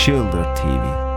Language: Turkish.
Childer TV